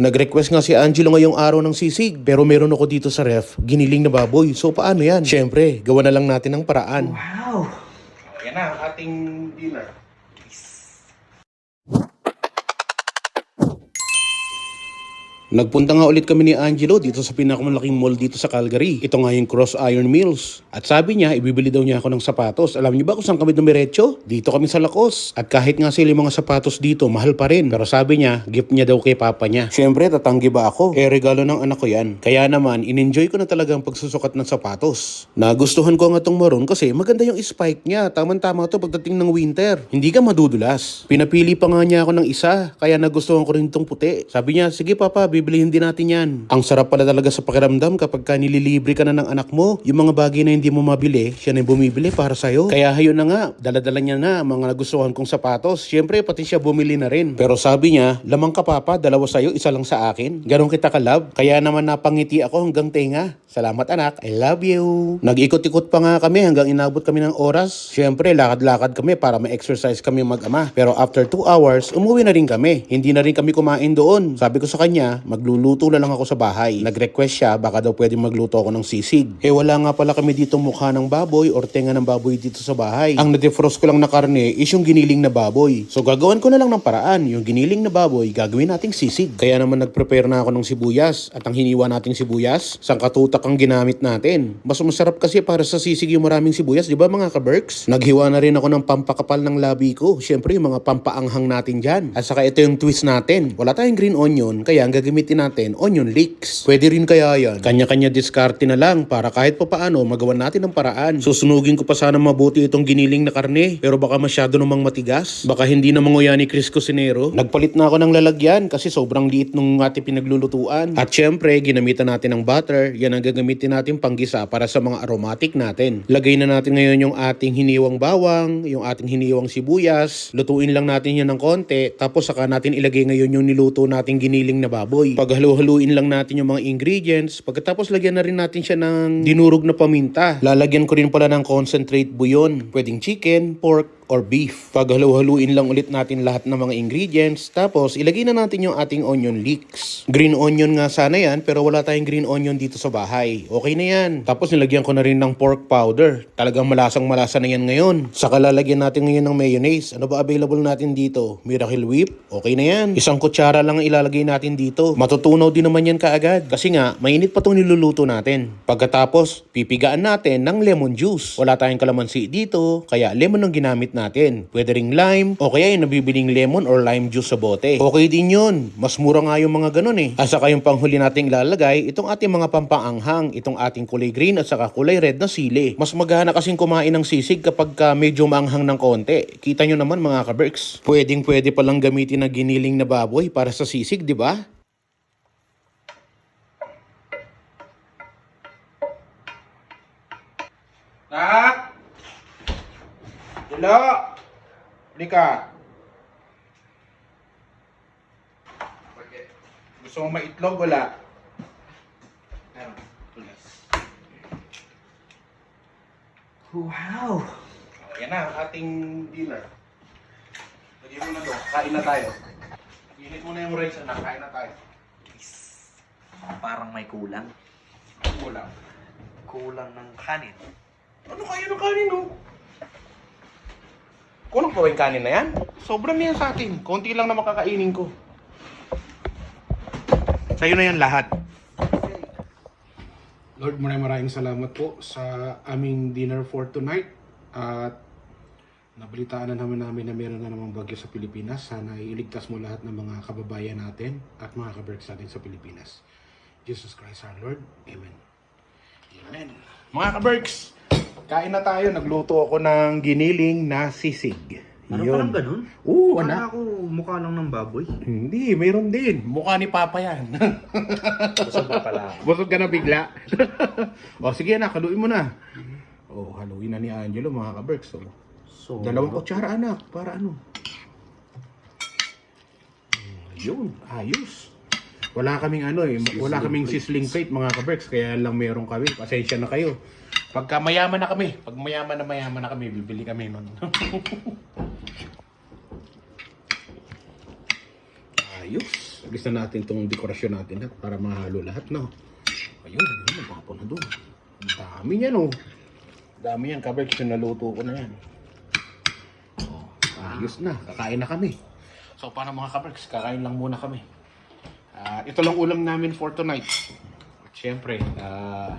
Nag-request nga si Angelo ngayong araw ng sisig, pero meron ako dito sa ref, giniling na baboy. So paano yan? Siyempre, gawa na lang natin ng paraan. Wow! Yan na ang ating dinner. Nagpunta nga ulit kami ni Angelo dito sa pinakamalaking mall dito sa Calgary. Ito nga yung Cross Iron Mills. At sabi niya, ibibili daw niya ako ng sapatos. Alam niyo ba kung saan kami dumiretso? Dito kami sa Lakos. At kahit nga sila yung mga sapatos dito, mahal pa rin. Pero sabi niya, gift niya daw kay papa niya. Siyempre, tatanggi ba ako? Eh, regalo ng anak ko yan. Kaya naman, in-enjoy ko na talaga ang pagsusukat ng sapatos. Nagustuhan ko nga itong maroon kasi maganda yung spike niya. Tama-tama to pagdating ng winter. Hindi ka madudulas. Pinapili pa nga niya ako ng isa, kaya nagustuhan ko rin itong puti. Sabi niya, sige papa, bibilihin din natin yan. Ang sarap pala talaga sa pakiramdam kapag ka nililibre ka na ng anak mo. Yung mga bagay na hindi mo mabili, siya na yung bumibili para sa'yo. Kaya hayon na nga, daladala niya na mga nagustuhan kong sapatos. Siyempre, pati siya bumili na rin. Pero sabi niya, lamang ka papa, dalawa sa'yo, isa lang sa akin. Ganon kita kalab. Kaya naman napangiti ako hanggang tenga. Salamat anak, I love you. Nag-ikot-ikot pa nga kami hanggang inabot kami ng oras. Siyempre, lakad-lakad kami para ma-exercise kami mag-ama. Pero after 2 hours, umuwi na rin kami. Hindi na rin kami kumain doon. Sabi ko sa kanya, magluluto na lang ako sa bahay. Nag-request siya, baka daw pwede magluto ako ng sisig. Eh wala nga pala kami dito mukha ng baboy or tenga ng baboy dito sa bahay. Ang na-defrost ko lang na karne is yung giniling na baboy. So gagawan ko na lang ng paraan. Yung giniling na baboy, gagawin nating sisig. Kaya naman nag-prepare na ako ng sibuyas. At ang hiniwa nating sibuyas, sangkatutak ang ginamit natin. Mas masarap kasi para sa sisig yung maraming sibuyas, di ba mga ka-Berks? Naghiwa na rin ako ng pampakapal ng labi ko. Siyempre yung mga pampaanghang natin dyan. At saka ito yung twist natin. Wala tayong green onion, kaya ang gagamitin natin, onion leeks. Pwede rin kaya yan. Kanya-kanya diskarte na lang para kahit pa paano magawa natin ng paraan. Susunugin ko pa sana mabuti itong giniling na karne, pero baka masyado namang matigas. Baka hindi na manguya ni Chris Cusinero. Nagpalit na ako ng lalagyan kasi sobrang liit nung ating pinaglulutuan. At syempre, ginamitan natin ng butter. Yan ang gagamitin natin panggisa para sa mga aromatic natin. Lagay na natin ngayon yung ating hiniwang bawang, yung ating hiniwang sibuyas. Lutuin lang natin yan ng konti. Tapos saka natin ilagay ngayon yung niluto nating giniling na baboy. Paghalu-haluin lang natin yung mga ingredients. Pagkatapos lagyan na rin natin siya ng dinurog na paminta. Lalagyan ko rin pala ng concentrate bouillon. Pwedeng chicken, pork, or beef. Paghalu-haluin lang ulit natin lahat ng mga ingredients. Tapos, ilagay na natin yung ating onion leeks. Green onion nga sana yan, pero wala tayong green onion dito sa bahay. Okay na yan. Tapos, nilagyan ko na rin ng pork powder. Talagang malasang malasa na yan ngayon. Saka lalagyan natin ngayon ng mayonnaise. Ano ba available natin dito? Miracle Whip? Okay na yan. Isang kutsara lang ang ilalagay natin dito. Matutunaw din naman yan kaagad. Kasi nga, mainit pa itong niluluto natin. Pagkatapos, pipigaan natin ng lemon juice. Wala tayong kalamansi dito, kaya lemon ang ginamit natin. Pwede ring lime, o kaya yung nabibiling lemon or lime juice sa bote. Okay din yun. Mas mura nga yung mga ganun eh. At saka yung panghuli nating ilalagay, itong ating mga pampaanghang, itong ating kulay green at saka kulay red na sili. Mas magana kasing kumain ng sisig kapag ka medyo maanghang ng konti. Kita nyo naman mga ka-Berks. Pwedeng pwede palang gamitin na giniling na baboy para sa sisig, di ba? Nak! Hello! Lika! Gusto mo maitlog? Wala. Meron. Wow! Oh, yan na ang ating dinner. Lagyan mo na to. Kain na tayo. Init mo na yung rice na. Kain na tayo. Parang may kulang. Wala. Kulang ng kanin. Ano kayo ng kanin, oh? Kulang pa ba yung kanin na yan? Sobrang na yan sa atin. Konti lang na makakainin ko. Sa'yo na yan lahat. Lord, maraming maraming salamat po sa aming dinner for tonight. At nabalitaan na naman namin na meron na namang bagyo sa Pilipinas. Sana iligtas mo lahat ng mga kababayan natin at mga kaberks natin sa Pilipinas. Jesus Christ our Lord. Amen. Amen. Mga kaberks, kain na tayo. Nagluto ako ng giniling na sisig. Ano Yun. parang ganun? Oo, Akala anak. ko mukha lang ng baboy. Hindi, mayroon din. Mukha ni Papa yan. Busog pa pala. Busog ka na bigla. o sige na, haluin mo na. O, haluin na ni Angelo mga ka-Berks. So, So, dalawang kutsara anak, para ano? Yun, ayos. Wala kaming ano eh, wala kaming sizzling plate mga ka-Berks, kaya lang meron kami. Pasensya na kayo. Pagka mayaman na kami, pag mayaman na mayaman na kami, bibili kami nun. ayos. Alis na natin itong dekorasyon natin lahat para mahalo lahat, no? Ayun, ayun, nagpapon na doon. Ang dami niyan, oh. Ang dami yan, kaberks, yung naluto ko na yan. Oh, ayos na, kakain na kami. So, paano mga kaberks, kakain lang muna kami. Ah, ito lang ulam namin for tonight. At syempre, ah,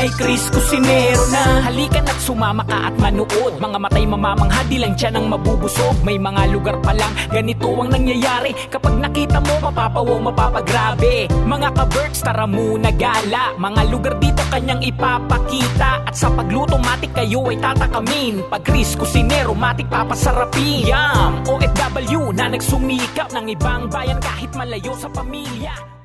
Kay Chris Cusinero na. Halika na't sumama ka at manood. Mga matay mamamangha di lang dyan ang mabubusog. May mga lugar pa lang ganito ang nangyayari. Kapag nakita mo mapapawaw mapapagrabe. Mga ka-birds tara muna gala. Mga lugar dito kanyang ipapakita. At sa pagluto matik kayo ay tatakamin. Pag Chris Cusinero matik papasarapin. Yum! OFW na nagsumikap ng ibang bayan kahit malayo sa pamilya